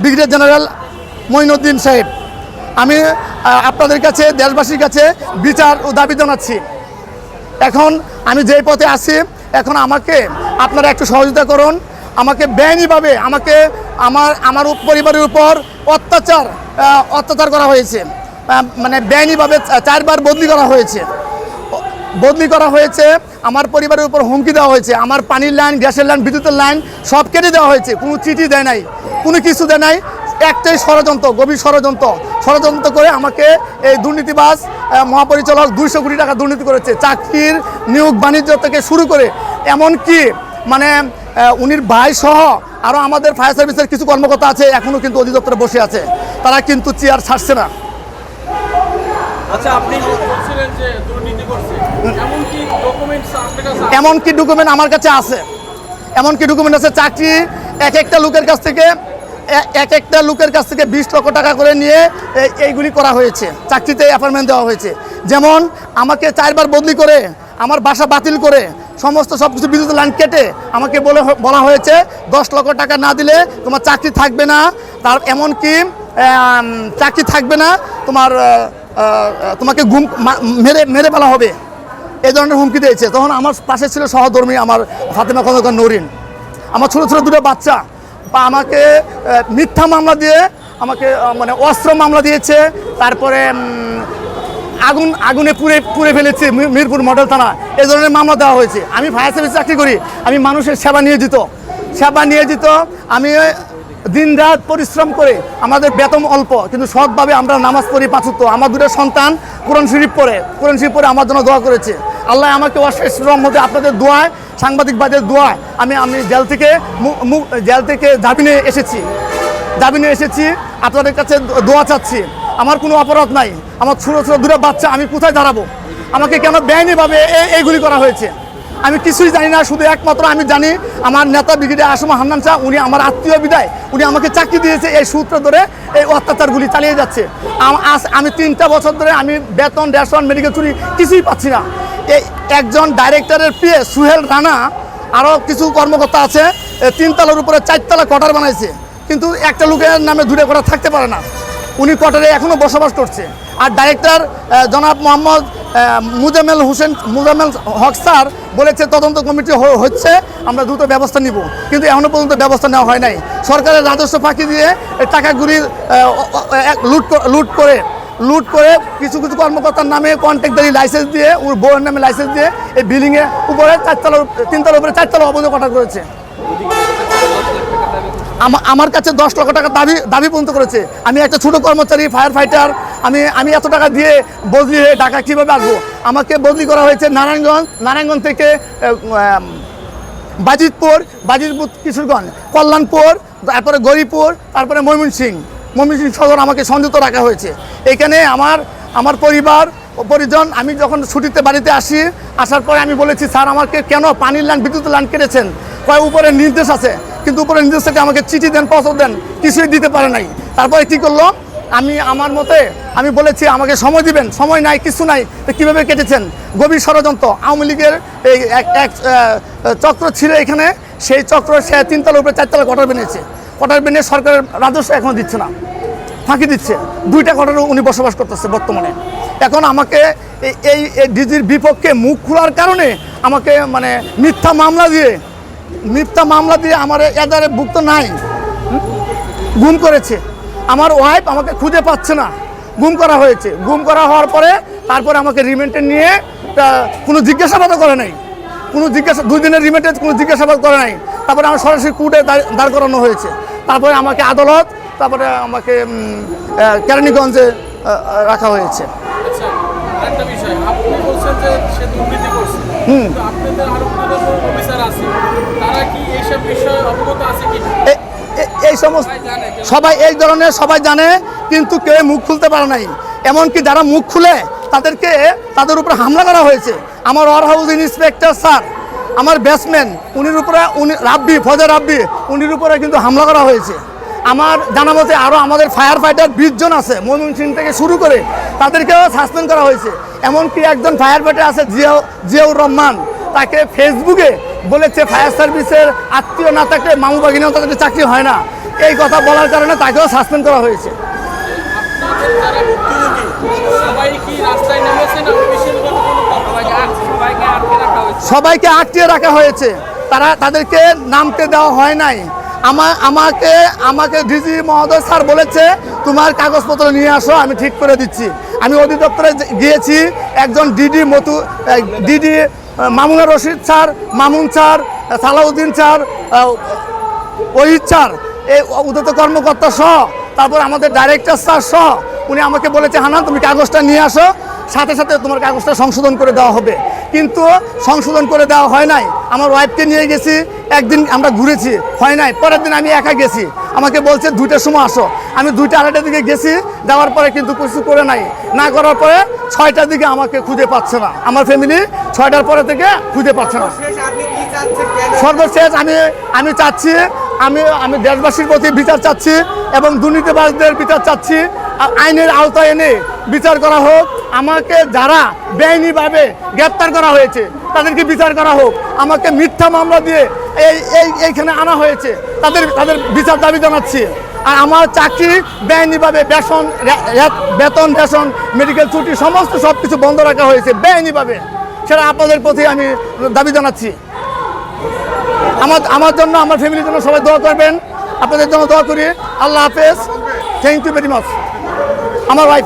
Brigadier general Moinuddin সাহেব। আমি আপনাদের কাছে, দেশবাসীর কাছে বিচার ও দাবি জানাচ্ছি। এখন আমি যেই পথে আছি, এখন আমাকে আপনারা একটু সহযোগিতা করুন। আমাকে বেআইনিভাবে আমাকে আমার আমার পরিবারের উপর অত্যাচার অত্যাচার করা হয়েছে। মানে বেআইনিভাবে চারবার বদলি করা হয়েছে। বদলি করা হয়েছে, আমার পরিবারের উপর হুমকি দেওয়া হয়েছে, আমার পানির লাইন, গ্যাসের লাইন, বিদ্যুতের লাইন সব কেটে দেওয়া হয়েছে, কোনো চিঠি দেয় নাই, কোনো কিছু দেয় নাই, একটাই ষড়যন্ত্র, গভীর ষড়যন্ত্র ষড়যন্ত্র করে আমাকে এই দুর্নীতিবাস মহাপরিচালক দুইশো কোটি টাকা দুর্নীতি করেছে, চাকরির নিয়োগ বাণিজ্য থেকে শুরু করে, এমনকি মানে উনির ভাই সহ আরও আমাদের ফায়ার সার্ভিসের কিছু কর্মকর্তা আছে এখনও কিন্তু অধিদপ্তরে বসে আছে, তারা কিন্তু চেয়ার ছাড়ছে না। আচ্ছা আপনি বলছিলেন ডকুমেন্ট আমার কাছে আছে। এমনকি ডকুমেন্ট আছে, চাকরি এক একটা লোকের কাছ থেকে এক একটা লোকের কাছ থেকে বিশ লক্ষ টাকা করে নিয়ে এইগুলি করা হয়েছে। চাকরিতে অ্যাপয়েন্টমেন্ট দেওয়া হয়েছে। যেমন, আমাকে চারবার বদলি করে, আমার বাসা বাতিল করে, সমস্ত সব কিছু বিদ্যুৎ লাইন কেটে আমাকে বলে বলা হয়েছে, দশ লক্ষ টাকা না দিলে তোমার চাকরি থাকবে না। তার এমনকি চাকরি থাকবে না, তোমার তোমাকে ঘুম মেরে মেরে ফেলা হবে। এই ধরনের হুমকি দিয়েছে। তখন আমার পাশে ছিল সহধর্মী আমার ফাতেমা খন্দকার নরিন। আমার ছোটো ছোটো দুটো বাচ্চা। বা আমাকে মিথ্যা মামলা দিয়ে আমাকে মানে অস্ত্র মামলা দিয়েছে। তারপরে আগুন, আগুনে পুড়ে পুড়ে ফেলেছে মিরপুর মডেল থানা। এই ধরনের মামলা দেওয়া হয়েছে। আমি ফায়ার সার্ভিস চাকরি করি। আমি মানুষের সেবা নিয়ে নিয়োজিত। সেবা নিয়ে নিয়োজিত। আমি দিন রাত পরিশ্রম করে আমাদের বেতন অল্প, কিন্তু সৎভাবে আমরা নামাজ পড়ি পাঁচত্ব আমার দুটো সন্তান কোরআন শরীফ পড়ে, কোরআন শরীফ পড়ে আমার জন্য দোয়া করেছে। আল্লাহ আমাকে অশেষ রহমতে আপনাদের দোয়ায়, সাংবাদিক বাজের দোয়ায় আমি আমি জেল থেকে জেল থেকে জামিনে এসেছি। জামিনে এসেছি, আপনাদের কাছে দোয়া চাচ্ছি। আমার কোনো অপরাধ নাই। আমার ছোটো ছোটো দুটো বাচ্চা আমি কোথায় দাঁড়াবো? আমাকে কেন বেআইনিভাবে এইগুলি করা হয়েছে? আমি কিছুই জানি না, শুধু একমাত্র আমি জানি আমার নেতা ব্রিগেডিয়ার আসমা হান্নান শাহ, উনি আমার আত্মীয় বিদায়। উনি আমাকে চাকরি দিয়েছে এই সূত্র ধরে এই অত্যাচারগুলি চালিয়ে যাচ্ছে। আমি তিনটা বছর ধরে আমি বেতন, রেশন মেডিকেল চুরি কিছুই পাচ্ছি না। এই একজন ডাইরেক্টরের পিএ সুহেল রানা, আরও কিছু কর্মকর্তা আছে তিনতলার উপরে চারতলা কোয়ার্টার বানাইছে। কিন্তু একটা লোকের নামে দূরে কোয়ার্টার থাকতে পারে না। উনি কোয়ার্টারে এখনও বসবাস করছে। আর ডাইরেক্টর জনাব মোহাম্মদ আহ, মুজাম্মেল হোসেন মুজাম্মেল হক স্যার বলেছে তদন্ত কমিটি হচ্ছে আমরা দ্রুত ব্যবস্থা নিব। কিন্তু এখনও পর্যন্ত ব্যবস্থা নেওয়া হয় নাই। সরকারের রাজস্ব ফাঁকি দিয়ে টাকাগুলি লুট লুট করে লুট করে কিছু কিছু কর্মকর্তার নামে কন্ট্রাক্টারি লাইসেন্স দিয়ে ওর বউয়ের নামে লাইসেন্স দিয়ে এই বিল্ডিংয়ের উপরে চারতলার তিনতলার উপরে চারতলা অবৈধ কটা করেছে। আমার কাছে দশ লক্ষ টাকা দাবি দাবি পর্যন্ত করেছে। আমি একটা ছোট কর্মচারী ফায়ার ফাইটার আমি আমি এত টাকা দিয়ে বদলি হয়ে ঢাকা কীভাবে আসব? আমাকে বদলি করা হয়েছে নারায়ণগঞ্জ নারায়ণগঞ্জ থেকে বাজিতপুর বাজিতপুর, কিশোরগঞ্জ, কল্যাণপুর, তারপরে গরিপুর, তারপরে ময়মনসিং ময়মনসিং সদর আমাকে সংযুক্ত রাখা হয়েছে। এখানে আমার আমার পরিবার পরিজন, আমি যখন ছুটিতে বাড়িতে আসি, আসার পরে আমি বলেছি, স্যার, আমাকে কেন পানির লাইন বিদ্যুৎ লাইন কেটেছেন? কয় উপরে নির্দেশ আছে? কিন্তু উপরে নির্দেশ থেকে আমাকে চিঠি দেন পত্র দেন, কিছুই দিতে পারে নাই। তারপরে কী করল? আমি, আমার মতে, আমি বলেছি, আমাকে সময় দিবেন, সময় নাই, কিছু নাই, তো কীভাবে কেটেছেন? গভীর ষড়যন্ত্র। আওয়ামী লীগের এই এক চক্র ছিল এখানে, সেই চক্র সে তিনতলার উপরে চারতলা কটার বেনিয়েছে কটার বেনিয়ে সরকারের রাজস্ব এখনও দিচ্ছে না, ফাঁকি দিচ্ছে। দুইটা কটারও উনি বসবাস করতেছে বর্তমানে। এখন আমাকে এই ডিজির বিপক্ষে মুখ খোলার কারণে আমাকে মানে মিথ্যা মামলা দিয়ে মিথ্যা মামলা দিয়ে আমার এদারে ভুক্ত নাই। গুম করেছে। আমার ওয়াইফ আমাকে খুঁজে পাচ্ছে না। গুম করা হয়েছে। গুম করা হওয়ার পরে তারপরে আমাকে রিমেন্টে নিয়ে কোনো জিজ্ঞাসাবাদও করে নাই। কোনো জিজ্ঞাসা দুই দিনের রিমেন্টে কোনো জিজ্ঞাসাবাদ করে নাই। তারপরে আমার সরাসরি কোর্টে দাঁড়- করানো হয়েছে। তারপরে আমাকে আদালত, তারপরে আমাকে কেরানীগঞ্জে রাখা হয়েছে। আরেকটা বিষয় আপনি বলছেন যে সে দুর্নীতি করছে। কিন্তু আপনাদের আরও অফিসার আছে তারা কি এইসব বিষয়ে অবগত আছে কি এই সমস্ত সবাই সবাই এই ধরনের সবাই জানে কিন্তু কেউ মুখ খুলতে পারে নাই। এমনকি যারা মুখ খুলে তাদেরকে তাদের উপরে হামলা করা হয়েছে। আমার ওয়ার হাউস ইন্সপেক্টর স্যার আমার ব্যাটসম্যান উনির উপরে উনি রাব্বি ফজর রাব্বি উনির উপরে কিন্তু হামলা করা হয়েছে। আমার জানা মতে আরও আমাদের ফায়ার ফাইটার বিশ জন আছে, ময়মনসিং থেকে শুরু করে তাদেরকেও সাসপেন্ড করা হয়েছে। এমনকি একজন ফায়ার ফাইটার আছে জিয়াউ, জিয়াউর রহমান, তাকে ফেসবুকে বলেছে ফায়ার সার্ভিসের আত্মীয় না থাকলে মামু বাগিনাও তাদের চাকরি হয় না। এই কথা বলার কারণে তাকেও সাসপেন্ড করা হয়েছে। সবাইকে আটকে রাখা হয়েছে। তারা তাদেরকে নামতে দেওয়া হয় নাই। আমার আমাকে আমাকে ডিজি মহোদয় স্যার বলেছে, তোমার কাগজপত্র নিয়ে আসো, আমি ঠিক করে দিচ্ছি। আমি অধিদপ্তরে গিয়েছি, একজন DD মতু DD Mamuna Rashid sir, Mamun sir, Salauddin sir Ohid sir, এই উদ্যত কর্মকর্তা সহ, তারপর আমাদের ডাইরেক্টর স্যার সহ, উনি আমাকে বলেছে হানান তুমি কাগজটা নিয়ে আসো, সাথে সাথে তোমার কাগজটা সংশোধন করে দেওয়া হবে। কিন্তু সংশোধন করে দেওয়া হয় নাই। আমার ওয়াইফকে নিয়ে গেছি একদিন আমরা ঘুরেছি হয় নাই পরের দিন আমি একা গেছি। আমাকে বলছে দুইটার সময় আসো। আমি দুইটা আড়াইটার দিকে গেছি যাওয়ার পরে কিন্তু কিছু করে নাই। না করার পরে ছয়টার দিকে আমাকে খুঁজে পাচ্ছে না। আমার ফ্যামিলি ছয়টার পরে থেকে খুঁজে পাচ্ছে না। সর্বশেষ আমি আমি চাচ্ছি আমি আমি দেশবাসীর প্রতি বিচার চাচ্ছি এবং দুর্নীতিবাজদের বিচার চাচ্ছি। আর আইনের আওতায় এনে বিচার করা হোক। আমাকে যারা বেআইনিভাবে গ্রেপ্তার করা হয়েছে তাদেরকে বিচার করা হোক। আমাকে মিথ্যা মামলা দিয়ে এই এই, এইখানে আনা হয়েছে। তাদের তাদের বিচার দাবি জানাচ্ছি। আর আমার চাকরি বেআইনিভাবে রে- বেতন, রেশন, মেডিকেল ছুটি, সমস্ত সব কিছু বন্ধ রাখা হয়েছে বেআইনিভাবে। সেটা আপনাদের প্রতি আমি দাবি জানাচ্ছি। আমার আমার জন্য, আমার ফ্যামিলির জন্য সবাই দোয়া করবেন। আপনাদের জন্য দোয়া করি। আল্লাহ হাফেজ। থ্যাংক ইউ ভেরি মাচ আমার ওয়াইফ